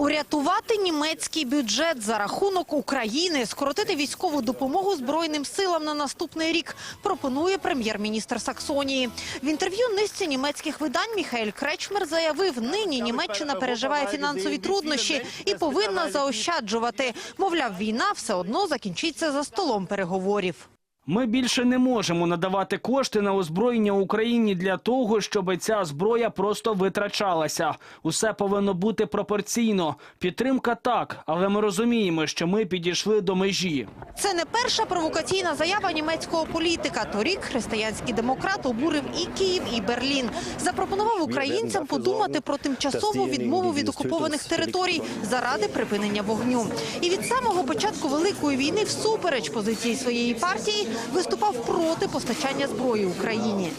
Урятувати німецький бюджет за рахунок України, скоротити військову допомогу збройним силам на наступний рік пропонує прем'єр-міністр Саксонії. В інтерв'ю низці німецьких видань Міхаель Кречмер заявив, нині Німеччина переживає фінансові труднощі і повинна заощаджувати. Мовляв, війна все одно закінчиться за столом переговорів. Ми більше не можемо надавати кошти на озброєння Україні для того, щоб ця зброя просто витрачалася. Усе повинно бути пропорційно. Підтримка так, але ми розуміємо, що ми підійшли до межі. Це не перша провокаційна заява німецького політика. Торік християнський демократ обурив і Київ, і Берлін. Запропонував українцям подумати про тимчасову відмову від окупованих територій заради припинення вогню. І від самого початку великої війни, всупереч позиції своєї партії, виступав проти постачання зброї Україні.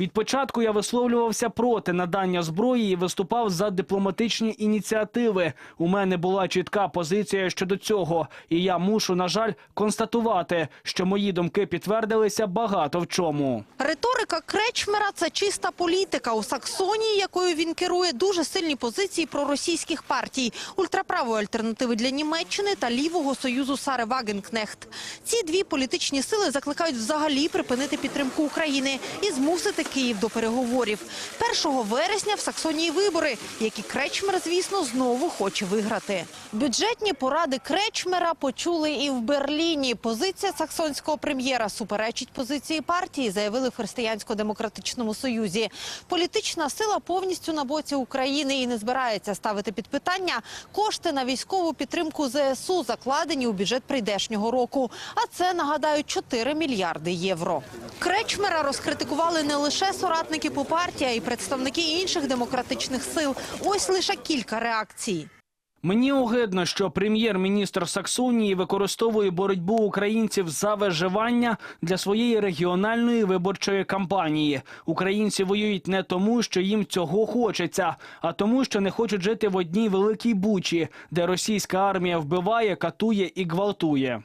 Від початку я висловлювався проти надання зброї і виступав за дипломатичні ініціативи. У мене була чітка позиція щодо цього, і я мушу, на жаль, констатувати, що мої думки підтвердилися багато в чому. Риторика Кречмера – це чиста політика. У Саксонії, якою він керує, дуже сильні позиції проросійських партій, ультраправої альтернативи для Німеччини та лівого союзу Сари Вагенкнехт. Ці дві політичні сили закликають взагалі припинити підтримку України і змусити Київ до переговорів. 1 вересня в Саксонії вибори, які Кречмер, звісно, знову хоче виграти. Бюджетні поради Кречмера почули і в Берліні. Позиція саксонського прем'єра суперечить позиції партії, заявили в Християнсько-демократичному союзі. Політична сила повністю на боці України і не збирається ставити під питання кошти на військову підтримку ЗСУ, закладені у бюджет прийдешнього року. А це нагадаю 4 мільярди євро. Кречмера розкритикували не лише соратники по партії, а й представники інших демократичних сил. Ось лише кілька реакцій. Мені огидно, що прем'єр-міністр Саксонії використовує боротьбу українців за виживання для своєї регіональної виборчої кампанії. Українці воюють не тому, що їм цього хочеться, а тому, що не хочуть жити в одній великій бучі, де російська армія вбиває, катує і гвалтує.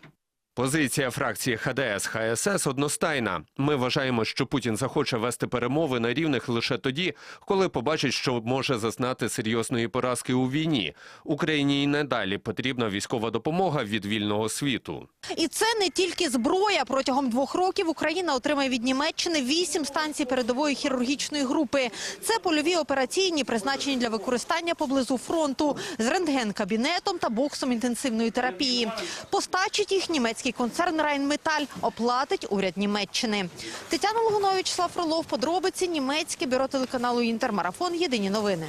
Позиція фракції ХДС ХСС одностайна. Ми вважаємо, що Путін захоче вести перемови на рівних лише тоді, коли побачить, що може зазнати серйозної поразки у війні. Україні і надалі потрібна військова допомога від вільного світу. І це не тільки зброя. Протягом двох років Україна отримає від Німеччини вісім станцій передової хірургічної групи. Це польові операційні, призначені для використання поблизу фронту з рентген-кабінетом та боксом інтенсивної терапії. Постачить їх німецький концерн Райнметаль, оплатить уряд Німеччини. Тетяна Логунович, Слав Фролов, подробиці, німецьке бюро телеканалу Інтермарафон. Єдині новини.